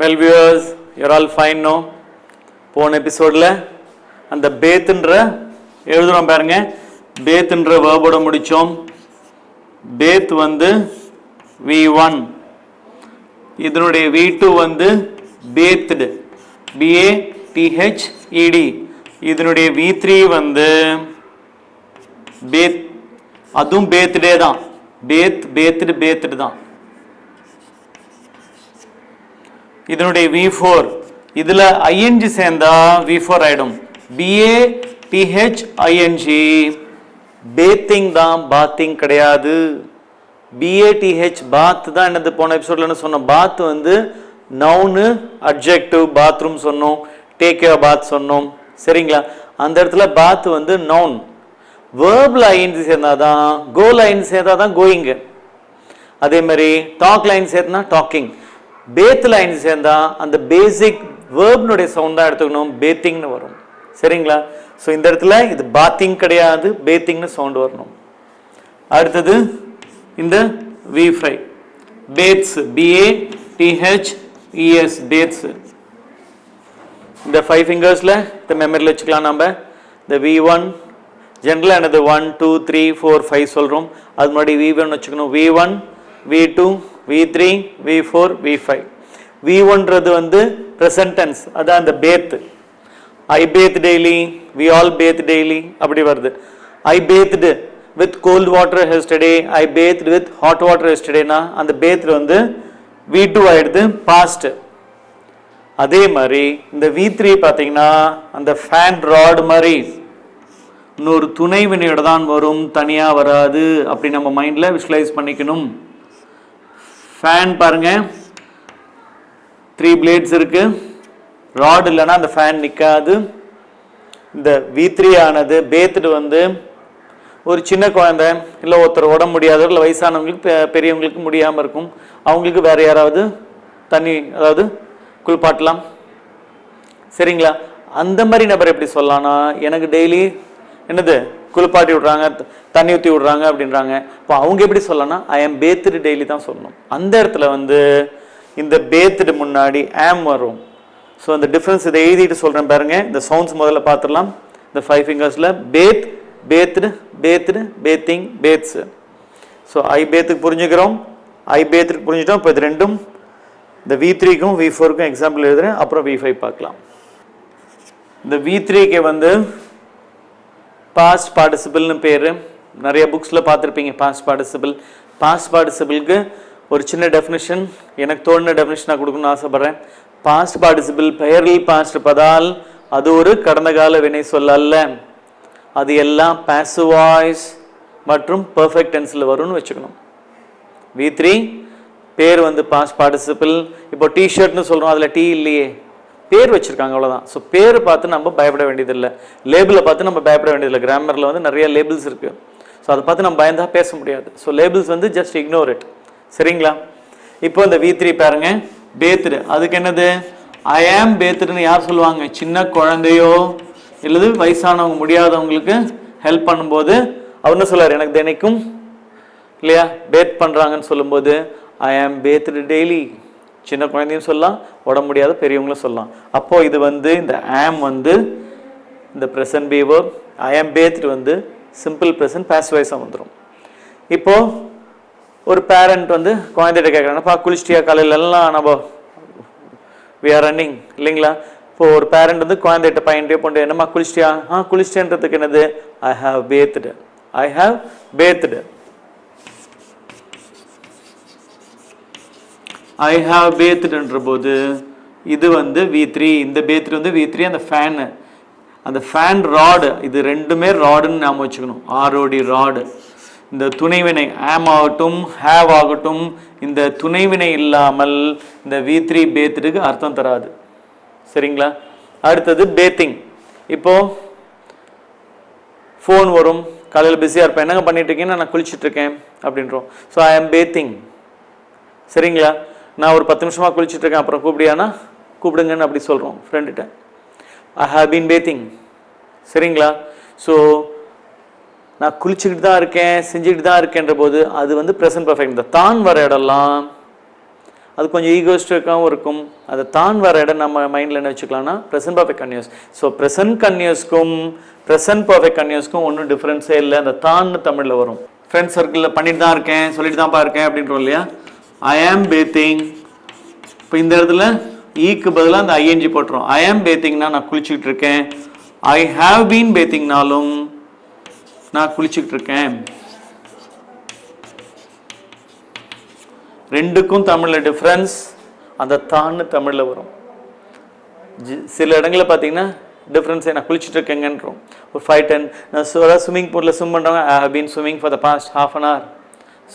Well viewers you're all fine no போன எபிசோடில் அந்த பேத்துன்ற எழுதுகிறோம் பாருங்க. பேத்துன்ற வேர்போட முடித்தோம் பேத் வந்து வி ஒன் இதனுடைய வி டூ வந்து பேத்டு பிஏ டிஹெச்இடி இதனுடைய வி த்ரீ வந்து பேத் அதுவும் பேத்டே தான் பேத் பேத்துடு பேத்துடு தான் இதனுடைய வி ஃபோர் இதில் ஐஎன்ஜி சேர்ந்தா வி ஃபோர் ஆகிடும் பிஏ டிஹெச் ஐஎன்ஜி பேத்திங் தான் பாத்திங் கிடையாது. பிஏடிஹெச் பாத் தான் என்னது? போன எபிசோட்ல என்ன சொன்னோம்? பாத் வந்து நவுனு அப்ஜெக்டிவ் பாத்ரூம் சொன்னோம். டேக் கேர் பாத் சொன்னோம். சரிங்களா? அந்த இடத்துல பாத் வந்து நவுன் வேர்பில் ஐஎன்ஜி சேர்ந்தாதான் கோ லைன் சேர்ந்தாதான் கோயிங்கு அதே மாதிரி டாக் லைன் சேர்த்துனா டாக்கிங் பேத் லைன் சேர்ந்தா அந்த பேசிக் வேர்ப்னுடைய சவுண்ட் தான் எடுத்துக்கணும் பேத்திங்னு வரும். சரிங்களா? ஸோ இந்த இடத்துல இது பாத்திங் கிடையாது பேத்திங்னு சவுண்ட் வரணும். அடுத்தது இந்த V five bathes B A T H E S bathes இந்த ஃபைவ் ஃபிங்கர்ஸில் இந்த மெமரியில் வச்சுக்கலாம் நம்ம இந்த வி ஒன் ஜென்ரலாக என்னது one two three four five சொல்கிறோம் அது முன்னாடி வி ஒன் வச்சுக்கணும். V one V two V three V four V five V ஒன்றது வந்து ப்ரெசன்ட் டென்ஸ் அதான் அந்த bathe I bathe daily we all bathe daily அப்படி வருது. I bathed with cold water yesterday I bathe with hot water ஹெஸ்டடேனா அந்த பேத்தில் வந்து we do ஆகிடுது past அதே மாதிரி இந்த வி த்ரீ பார்த்தீங்கன்னா அந்த ஃபேன் ராட் மாதிரி. இன்னொரு துணை வினையோட தான் வரும் தனியாக வராது அப்படி நம்ம மைண்டில் விஷுவலைஸ் பண்ணிக்கணும். ஃபேன் பாருங்கள் த்ரீ பிளேட்ஸ் இருக்கு. ராட் இல்லைன்னா அந்த ஃபேன் நிற்காது இந்த வீத்ரி ஆனது பேத்துடு வந்து ஒரு சின்ன குழந்தை இல்லை ஒருத்தர் உடம்பு முடியாதவர் இல்லை வயசானவங்களுக்கு பெரியவங்களுக்கு முடியாமல் இருக்கும். அவங்களுக்கு வேறு யாராவது தண்ணி அதாவது குளிப்பாட்டலாம். சரிங்களா? அந்த மாதிரி நபர் எப்படி சொல்லலாம்னா எனக்கு டெய்லி என்னது? குளிப்பாட்டி விட்றாங்க த- தண்ணி ஊற்றி விட்றாங்க அப்படின்றாங்க. இப்போ அவங்க எப்படி சொல்லலாம்னா ஐ ஆம் பேத்துடு டெய்லி தான் சொல்லணும். அந்த இடத்துல வந்து இந்த பேத்துடு முன்னாடி ஆம் வரும். ஸோ அந்த டிஃப்ரென்ஸ் இதை எழுதிட்டு சொல்கிறேன் பாருங்க. இந்த சவுண்ட்ஸ் முதல்ல பார்த்துடலாம். இந்த five ஃபிங்கர்ஸில் bathe bathed bathed bathing bathes so I பேத்துக்கு புரிஞ்சுக்கிறோம். ஐ பேத்துக்கு புரிஞ்சுட்டோம். இப்போ இது ரெண்டும் இந்த வி த்ரீக்கும் வி ஃபோருக்கும் எக்ஸாம்பிள் எழுதுறேன். அப்புறம் வி ஃபைவ் பார்க்கலாம். இந்த வி த்ரீக்கு வந்து பாஸ்ட் பார்ட்டிசிபிள்னு பேர். நிறைய புக்ஸில் பார்த்துருப்பீங்க பாஸ்ட் பார்ட்டிசிபிள் பாஸ்ட் பார்ட்டிசிபிளுக்கு ஒரு சின்ன டெஃபினிஷன் எனக்கு தோணுன டெஃபினிஷன் நான் கொடுக்கணும்னு ஆசைப்பட்றேன். பாஸ்ட் பார்ட்டிசிபிள் பெயரில் பாஸ்ட் பதால் அது ஒரு கடந்த கால வினை சொல் அல்ல. அது எல்லாம் பேசுவாய்ஸ் வாய்ஸ் மற்றும் பர்ஃபெக்ட் டென்ஸில் வரும்னு வச்சுக்கணும். வி த்ரீ பேர் வந்து பாஸ்ட் பார்ட்டிசிபிள் இப்போ டிஷர்ட்னு சொல்கிறோம் அதில் டீ இல்லையே. பேர் வச்சுருக்காங்க அவ்வளோதான் ஸோ பேர் பார்த்து நம்ம பயப்பட வேண்டியதில்லை. லேபிளை பார்த்து நம்ம பயப்பட வேண்டியதில்லை. கிராமரில் வந்து நிறைய லேபிள்ஸ் இருக்குது ஸோ அதை பார்த்து நம்ம பயந்தா பேச முடியாது. ஸோ லேபிள்ஸ் வந்து ஜஸ்ட் இக்னோர் இட் சரிங்களா? இப்போ இந்த வி த்ரீ பாருங்க. பேத்துடு அதுக்கு என்னது? ஐ ஆம் பேத்துடுன்னு யார் சொல்லுவாங்க? சின்ன குழந்தையோ இல்லது வயசானவங்க முடியாதவங்களுக்கு ஹெல்ப் பண்ணும்போது அவர் என்ன சொல்றாரு? எனக்கு தினைக்கும் இல்லையா? பேத் பண்ணுறாங்கன்னு சொல்லும்போது ஐ ஆம் பேத்துடு டெய்லி சின்ன குழந்தையும் சொல்லலாம் உடம்பு முடியாத பெரியவங்களும் சொல்லலாம். அப்போது இது வந்து இந்த ஆம் வந்து இந்த ப்ரெசன்ட் பீவர் ஐ ஆம் பேத்டு வந்து சிம்பிள் ப்ரெசன்ட் பாசிவைஸாக வந்துடும் இப்போது ஒரு பேரண்ட் வந்து குழந்தைகிட்ட கேட்குறாங்கப்பா குளிச்சிட்டியா? காலையிலலாம் எல்லாம் நம்ம வி ஆர் ரன்னிங் இல்லைங்களா? இப்போது ஒரு பேரண்ட் வந்து குழந்தைகிட்ட பையன்ட்டே பொண்டு என்னம்மா குளிச்சிட்டியா? ஆ குளிச்சிட்டேன்றதுக்கு என்னது? I have bathed I have bathed I have பேத்துடுன்ற போது இது வந்து வி த்ரீ இந்த பேத்ரி வந்து வி த்ரீ அந்த ஃபேனு அந்த ஃபேன் ராடு இது ரெண்டுமே ராடுன்னு நாம் வச்சுக்கணும். ஆரோடி ராடு இந்த துணைவினை ஆம் ஆகட்டும் ஹேவ் ஆகட்டும் இந்த துணைவினை இல்லாமல் இந்த வி த்ரீ பேத்துக்கு அர்த்தம் தராது. சரிங்களா? அடுத்தது பேத்திங் இப்போ ஃபோன் வரும். காலையில் பிஸியாக இருப்பேன். என்னங்க பண்ணிட்டு இருக்கீங்கன்னா நான் குளிச்சுட்டு இருக்கேன். அப்படின்றோம். ஸோ ஐ ஆம் பேத்திங் சரிங்களா? நான் ஒரு பத்து நிமிஷமாக குளிச்சுட்ருக்கேன் அப்புறம் கூப்பிடியானா? கூப்பிடுங்கன்னு அப்படி சொல்கிறோம் ஃப்ரெண்டுகிட்ட ஐ ஹாவ் பீன் பேத்திங் சரிங்களா? ஸோ நான் குளிச்சுக்கிட்டு தான் இருக்கேன் செஞ்சுக்கிட்டு தான் இருக்கேன்ற போது அது வந்து ப்ரெசன்ட் பர்ஃபெக்ட் இந்த தான் வர இடம்லாம் அது கொஞ்சம் ஈகோஸ்டிக்காகவும் இருக்கும். அதை தான் வர இடம் நம்ம மைண்டில் என்ன வச்சுக்கலாம்னா present perfect continuous so present கன்யூஸ்க்கும் present perfect கன்யூஸ்க்கும் ஒன்றும் டிஃப்ரென்ஸே இல்லை. அந்த தான்னு தமிழில் வரும். ஃப்ரெண்ட்ஸ் சர்க்கிளில் பண்ணிட்டு தான் இருக்கேன் சொல்லிட்டு தான்ப்பா இருக்கேன் அப்படின்றோம் இல்லையா? ஐ ஆம் பேத்திங் இப்போ இந்த இடத்துல e ஈக்கு பதிலாக அந்த ஐஎன்ஜி போட்டுரும். ஐ ஆம் பேத்திங்னா நான் குளிச்சுக்கிட்டு இருக்கேன். ஐ ஹாவ் பீன் பேத்திங்னாலும் நான் குளிச்சுக்கிட்டு இருக்கேன். ரெண்டுக்கும் தமிழில் டிஃப்ரென்ஸ் அந்த தான்னு தமிழில் வரும். சில இடங்களில் பார்த்தீங்கன்னா டிஃப்ரென்ஸே நான் குளிச்சுட்டு இருக்கேங்கன்றோம். ஒரு ஃபைவ் டென் நான் ஸ்விம்மிங் பூலில் ஸ்விம் பண்ணுறவங்க I have been swimming for the past half an hour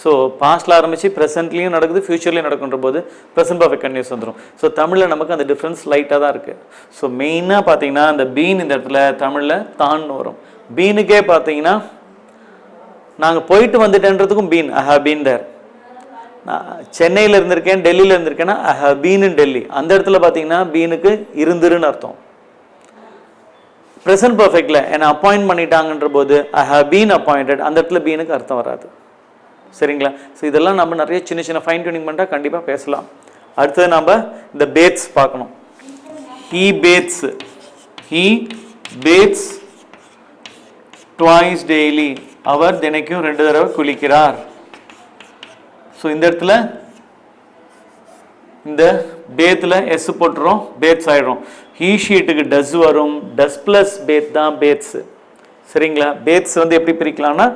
so பாஸ்டில் ஆரம்பித்து ப்ரெசென்ட்லேயும் நடக்குது ஃப்யூச்சர்லேயும் நடக்குன்ற போது ப்ரெசன்ட் பர்ஃபெக்ட் கன்யூஸ் வந்துடும் ஸோ தமிழில் நமக்கு அந்த டிஃப்ரென்ஸ் லைட்டாக தான் இருக்குது ஸோ மெயினாக பார்த்தீங்கன்னா அந்த பீன் இந்த இடத்துல தமிழில் தான்னு வரும். பீனுக்கே பார்த்தீங்கன்னா நாங்கள் போயிட்டு வந்துட்டேன்றதுக்கும் been I have been there நான் சென்னையில் இருந்திருக்கேன் டெல்லியில் இருந்திருக்கேன்னா I have been in Delhi அந்த இடத்துல பார்த்தீங்கன்னா பீனுக்கு இருந்துருன்னு அர்த்தம். ப்ரெசன்ட் பர்ஃபெக்டில் என்னை அப்பாயிண்ட் பண்ணிட்டாங்கன்ற போது ஐ ஹவ் பீன் அப்பாயிண்டட் அந்த இடத்துல பீனுக்கு அர்த்தம் வராது. சரிங்களா? ஸோ இதெல்லாம் நம்ம நிறைய சின்ன சின்ன ஃபைன் டியூனிங் பண்ணிட்டா கண்டிப்பாக பேசலாம். அடுத்தது நம்ம இந்த பேத்ஸ் பார்க்கணும். He bathes he bathes twice daily அவர் தினைக்கும் ரெண்டு தடவை குளிக்கிறார். ஸோ இந்த இடத்துல இந்த பேத்தில் எஸ் போட்டுரும் பேத்ஸ் ஆகிடும் ஹீ ஷீட்டுக்கு டஸ் வரும். டஸ் ப்ளஸ் பேத் தான் பேட்ஸு சரிங்களா? பேத்ஸ் வந்து எப்படி பிரிக்கலாம்னா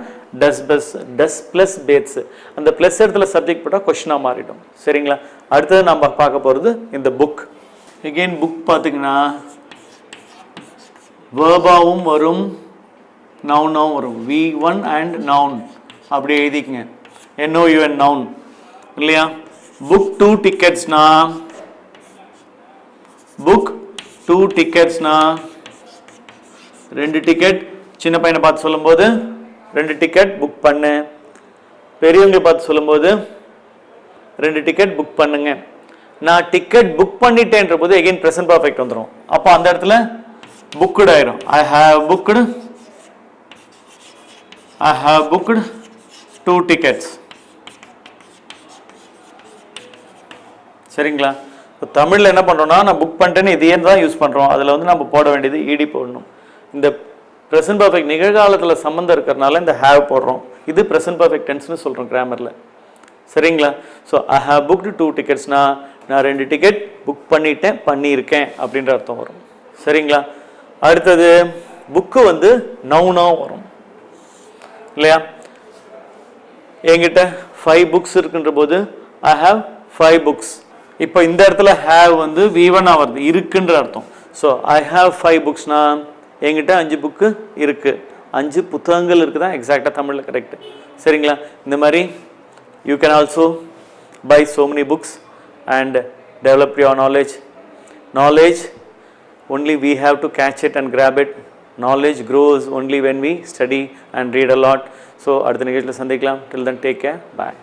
does plus does plus bathes அந்த ப்ளஸ் இடத்துல சப்ஜெக்ட் போட்டால் கொஷினாக மாறிடும். சரிங்களா? அடுத்தது நம்ம பார்க்க போகிறது இந்த புக் எகெயின் புக் பார்த்தீங்கன்னா வேர்பாவும் வரும் நவுனாகவும் வரும். வி ஒன் அண்ட் நவுன் அப்படி எழுதிக்கங்க. என்ஓயூஎன் நவுன் இல்லையா? புக் டூ டிக்கெட்ஸ்னா புக் டூ டிக்கெட்ஸ்னா ரெண்டு டிக்கெட் சின்ன பையனை பார்த்து சொல்லும்போது ரெண்டு டிக்கெட் புக் பண்ணு. பெரியவங்க பார்த்து சொல்லும்போது ரெண்டு டிக்கெட் புக் பண்ணுங்க. நான் டிக்கெட் புக் பண்ணிட்டேன்ற போது எகைன் ப்ரெசன்ட் பர்ஃபெக்ட் வந்துடும் அப்போ அந்த இடத்துல புக்குடு ஆயிரும். I have booked I have booked two tickets சரிங்களா? இப்போ தமிழில் என்ன பண்ணுறோம்னா நான் புக் பண்ணிட்டேன்னு இதையே தான் யூஸ் பண்ணுறோம் அதில் வந்து நம்ம போட வேண்டியது இடி போடணும். இந்த ப்ரெசன்ட் பர்ஃபெக்ட் நிகழ்காலத்தில் சம்மந்தம் இருக்கிறனால இந்த ஹேவ் போடுறோம். இது ப்ரெசன்ட் பர்ஃபெக்ட் டென்ஸ்னு சொல்கிறோம் கிராமரில் சரிங்களா? So I have booked two டிக்கெட்ஸ்னா நான் ரெண்டு டிக்கெட் புக் பண்ணிட்டேன் பண்ணியிருக்கேன் அப்படின்ற அர்த்தம் வரும். சரிங்களா? அடுத்தது புக்கு வந்து நவுனாக வரும். இல்லையா? என்கிட்ட ஃபைவ் புக்ஸ் இருக்குன்ற போது ஐ ஹாவ் ஃபைவ் புக்ஸ் இப்போ இந்த இடத்துல ஹேவ் வந்து வீவனா வருது இருக்குன்ற அர்த்தம். ஸோ ஐ ஹாவ் ஃபைவ் புக்ஸ்னால் என்கிட்ட அஞ்சு புக்கு இருக்குது அஞ்சு புத்தகங்கள் இருக்குது தான் எக்ஸாக்டாக தமிழில் கரெக்டு சரிங்களா இந்த மாதிரி you can also buy so many books and develop your knowledge knowledge only we have to catch it and grab it knowledge grows only when we study and read a lot so அடுத்த நிகழ்ச்சியில் சந்திக்கலாம் till then take care bye